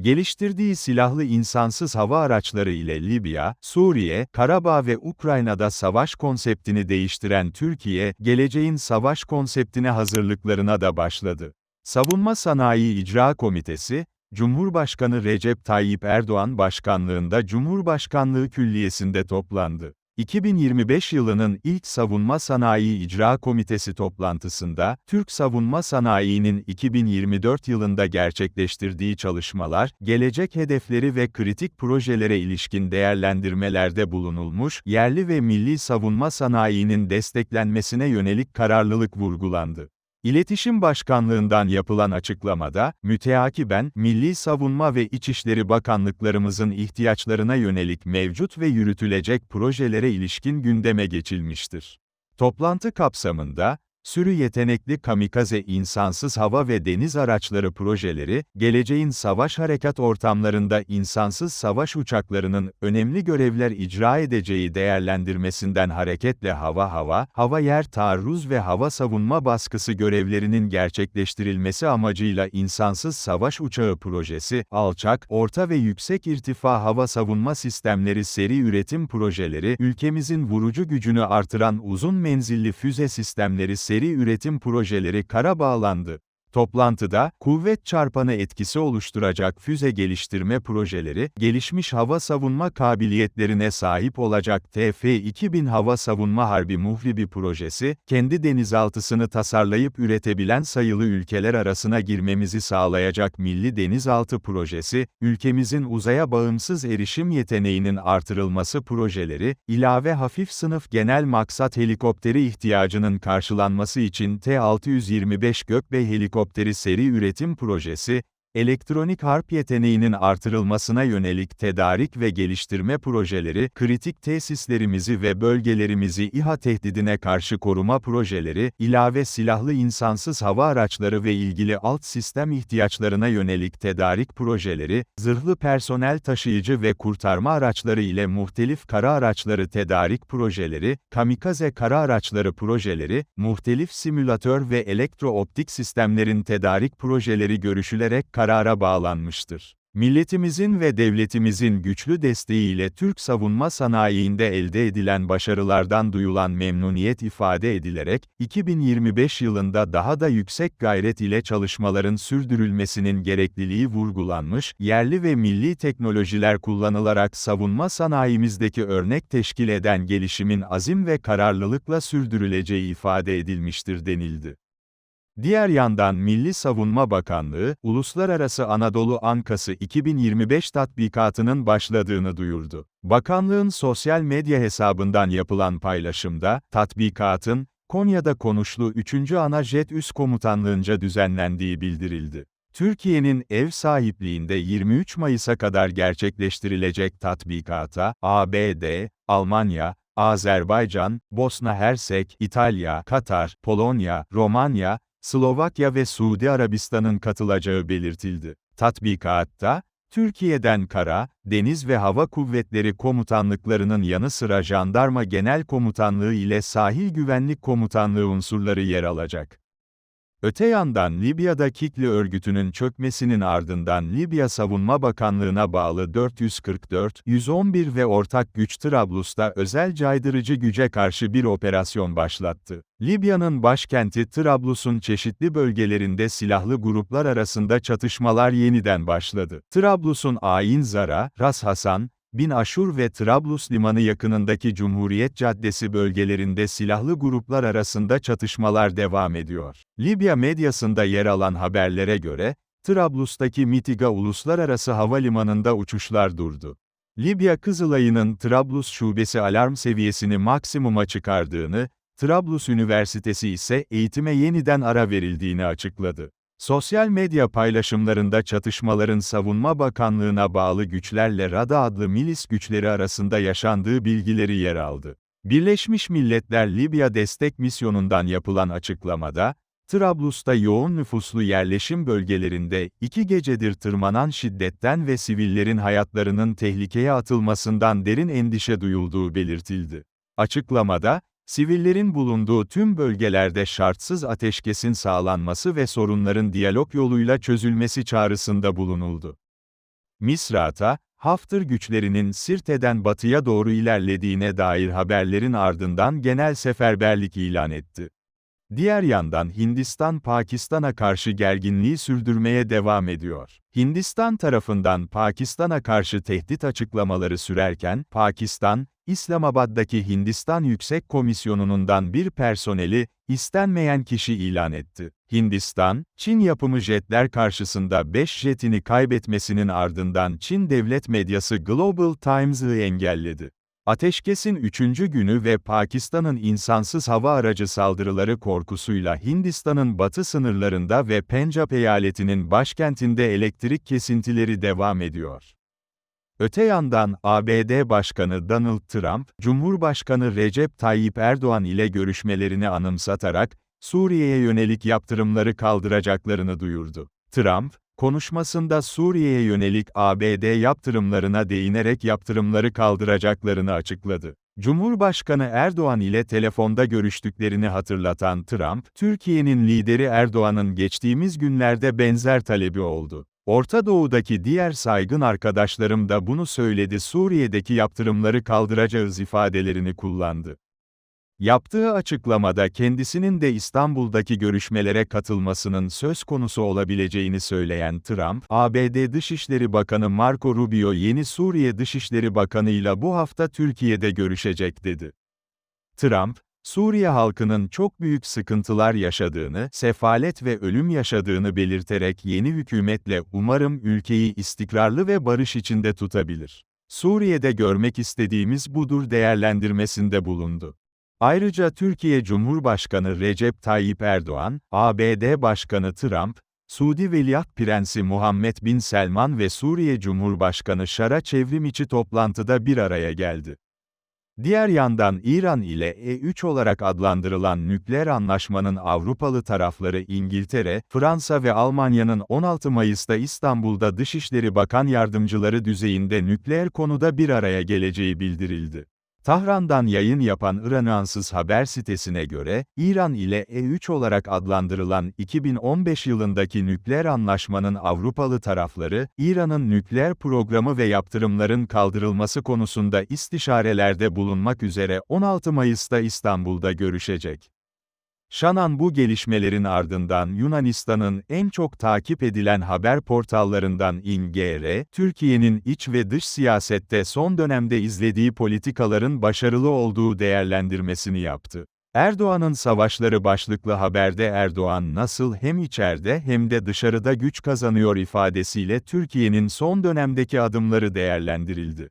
Geliştirdiği silahlı insansız hava araçları ile Libya, Suriye, Karabağ ve Ukrayna'da savaş konseptini değiştiren Türkiye, geleceğin savaş konseptine hazırlıklarına da başladı. Savunma Sanayi İcra Komitesi, Cumhurbaşkanı Recep Tayyip Erdoğan başkanlığında Cumhurbaşkanlığı Külliyesi'nde toplandı. 2025 yılının ilk Savunma Sanayi İcra Komitesi toplantısında, Türk savunma sanayinin 2024 yılında gerçekleştirdiği çalışmalar, gelecek hedefleri ve kritik projelere ilişkin değerlendirmelerde bulunulmuş, yerli ve milli savunma sanayinin desteklenmesine yönelik kararlılık vurgulandı. İletişim Başkanlığından yapılan açıklamada, müteakiben, Milli Savunma ve İçişleri Bakanlıklarımızın ihtiyaçlarına yönelik mevcut ve yürütülecek projelere ilişkin gündeme geçilmiştir. Toplantı kapsamında, sürü yetenekli kamikaze insansız hava ve deniz araçları projeleri, geleceğin savaş harekat ortamlarında insansız savaş uçaklarının önemli görevler icra edeceği değerlendirmesinden hareketle hava-hava, hava-yer taarruz ve hava savunma baskısı görevlerinin gerçekleştirilmesi amacıyla insansız savaş uçağı projesi, alçak, orta ve yüksek irtifa hava savunma sistemleri seri üretim projeleri, ülkemizin vurucu gücünü artıran uzun menzilli füze sistemleri seri seri üretim projeleri kara bağlandı. Toplantıda, kuvvet çarpanı etkisi oluşturacak füze geliştirme projeleri, gelişmiş hava savunma kabiliyetlerine sahip olacak TF-2000 Hava Savunma Harbi Muhribi projesi, kendi denizaltısını tasarlayıp üretebilen sayılı ülkeler arasına girmemizi sağlayacak Milli Denizaltı Projesi, ülkemizin uzaya bağımsız erişim yeteneğinin artırılması projeleri, ilave hafif sınıf genel maksat helikopteri ihtiyacının karşılanması için T-625 Gökbey helikopteri helikopteri seri üretim projesi, elektronik harp yeteneğinin artırılmasına yönelik tedarik ve geliştirme projeleri, kritik tesislerimizi ve bölgelerimizi İHA tehdidine karşı koruma projeleri, ilave silahlı insansız hava araçları ve ilgili alt sistem ihtiyaçlarına yönelik tedarik projeleri, zırhlı personel taşıyıcı ve kurtarma araçları ile muhtelif kara araçları tedarik projeleri, kamikaze kara araçları projeleri, muhtelif simülatör ve elektrooptik sistemlerin tedarik projeleri görüşülerek karara bağlanmıştır. Milletimizin ve devletimizin güçlü desteğiyle Türk savunma sanayiinde elde edilen başarılardan duyulan memnuniyet ifade edilerek, 2025 yılında daha da yüksek gayret ile çalışmaların sürdürülmesinin gerekliliği vurgulanmış, yerli ve milli teknolojiler kullanılarak savunma sanayimizdeki örnek teşkil eden gelişimin azim ve kararlılıkla sürdürüleceği ifade edilmiştir denildi. Diğer yandan Milli Savunma Bakanlığı, Uluslararası Anadolu Ankası 2025 tatbikatının başladığını duyurdu. Bakanlığın sosyal medya hesabından yapılan paylaşımda, tatbikatın, Konya'da konuşlu 3. Ana Jet Üst Komutanlığınca düzenlendiği bildirildi. Türkiye'nin ev sahipliğinde 23 Mayıs'a kadar gerçekleştirilecek tatbikata, ABD, Almanya, Azerbaycan, Bosna Hersek, İtalya, Katar, Polonya, Romanya, Slovakya ve Suudi Arabistan'ın katılacağı belirtildi. Tatbikatta, Türkiye'den kara, deniz ve hava kuvvetleri komutanlıklarının yanı sıra jandarma genel komutanlığı ile sahil güvenlik komutanlığı unsurları yer alacak. Öte yandan Libya'da Kikli örgütünün çökmesinin ardından Libya Savunma Bakanlığı'na bağlı 444, 111 ve ortak güç Trablus'ta özel caydırıcı güce karşı bir operasyon başlattı. Libya'nın başkenti Trablus'un çeşitli bölgelerinde silahlı gruplar arasında çatışmalar yeniden başladı. Trablus'un Ain Zara, Ras Hasan, Bin Aşur ve Trablus limanı yakınındaki Cumhuriyet Caddesi bölgelerinde silahlı gruplar arasında çatışmalar devam ediyor. Libya medyasında yer alan haberlere göre, Trablus'taki Mitiga Uluslararası Havalimanı'nda uçuşlar durdu. Libya Kızılay'ının Trablus şubesi alarm seviyesini maksimuma çıkardığını, Trablus Üniversitesi ise eğitime yeniden ara verildiğini açıkladı. Sosyal medya paylaşımlarında çatışmaların Savunma Bakanlığı'na bağlı güçlerle Rada adlı milis güçleri arasında yaşandığı bilgileri yer aldı. Birleşmiş Milletler Libya Destek Misyonu'ndan yapılan açıklamada, Trablus'ta yoğun nüfuslu yerleşim bölgelerinde iki gecedir tırmanan şiddetten ve sivillerin hayatlarının tehlikeye atılmasından derin endişe duyulduğu belirtildi. Açıklamada, Sivillerin bulunduğu tüm bölgelerde şartsız ateşkesin sağlanması ve sorunların diyalog yoluyla çözülmesi çağrısında bulunuldu. Misrata, Hafter güçlerinin Sirte'den batıya doğru ilerlediğine dair haberlerin ardından genel seferberlik ilan etti. Diğer yandan Hindistan Pakistan'a karşı gerginliği sürdürmeye devam ediyor. Hindistan tarafından Pakistan'a karşı tehdit açıklamaları sürerken, Pakistan, İslamabad'daki Hindistan Yüksek Komisyonu'ndan bir personeli, istenmeyen kişi ilan etti. Hindistan, Çin yapımı jetler karşısında 5 jetini kaybetmesinin ardından Çin devlet medyası Global Times'ı engelledi. Ateşkesin üçüncü günü ve Pakistan'ın insansız hava aracı saldırıları korkusuyla Hindistan'ın batı sınırlarında ve Pencap eyaletinin başkentinde elektrik kesintileri devam ediyor. Öte yandan, ABD Başkanı Donald Trump, Cumhurbaşkanı Recep Tayyip Erdoğan ile görüşmelerini anımsatarak, Suriye'ye yönelik yaptırımları kaldıracaklarını duyurdu. Trump, konuşmasında Suriye'ye yönelik ABD yaptırımlarına değinerek yaptırımları kaldıracaklarını açıkladı. Cumhurbaşkanı Erdoğan ile telefonda görüştüklerini hatırlatan Trump, Türkiye'nin lideri Erdoğan'ın geçtiğimiz günlerde benzer talebi oldu. Orta Doğu'daki diğer saygın arkadaşlarım da bunu söyledi Suriye'deki yaptırımları kaldıracağız ifadelerini kullandı. Yaptığı açıklamada kendisinin de İstanbul'daki görüşmelere katılmasının söz konusu olabileceğini söyleyen Trump, ABD Dışişleri Bakanı Marco Rubio yeni Suriye Dışişleri Bakanı ile bu hafta Türkiye'de görüşecek dedi. Trump, Suriye halkının çok büyük sıkıntılar yaşadığını, sefalet ve ölüm yaşadığını belirterek yeni hükümetle umarım ülkeyi istikrarlı ve barış içinde tutabilir. Suriye'de görmek istediğimiz budur değerlendirmesinde bulundu. Ayrıca Türkiye Cumhurbaşkanı Recep Tayyip Erdoğan, ABD Başkanı Trump, Suudi Veliaht Prensi Muhammed Bin Selman ve Suriye Cumhurbaşkanı Şara çevrimiçi toplantıda bir araya geldi. Diğer yandan İran ile E3 olarak adlandırılan nükleer anlaşmanın Avrupalı tarafları İngiltere, Fransa ve Almanya'nın 16 Mayıs'ta İstanbul'da Dışişleri Bakan Yardımcıları düzeyinde nükleer konuda bir araya geleceği bildirildi. Tahran'dan yayın yapan İran'ansız haber sitesine göre, İran ile E3 olarak adlandırılan 2015 yılındaki nükleer anlaşmanın Avrupalı tarafları, İran'ın nükleer programı ve yaptırımların kaldırılması konusunda istişarelerde bulunmak üzere 16 Mayıs'ta İstanbul'da görüşecek. Şanan bu gelişmelerin ardından Yunanistan'ın en çok takip edilen haber portallarından INGR, Türkiye'nin iç ve dış siyasette son dönemde izlediği politikaların başarılı olduğu değerlendirmesini yaptı. Erdoğan'ın savaşları başlıklı haberde Erdoğan nasıl hem içeride hem de dışarıda güç kazanıyor ifadesiyle Türkiye'nin son dönemdeki adımları değerlendirildi.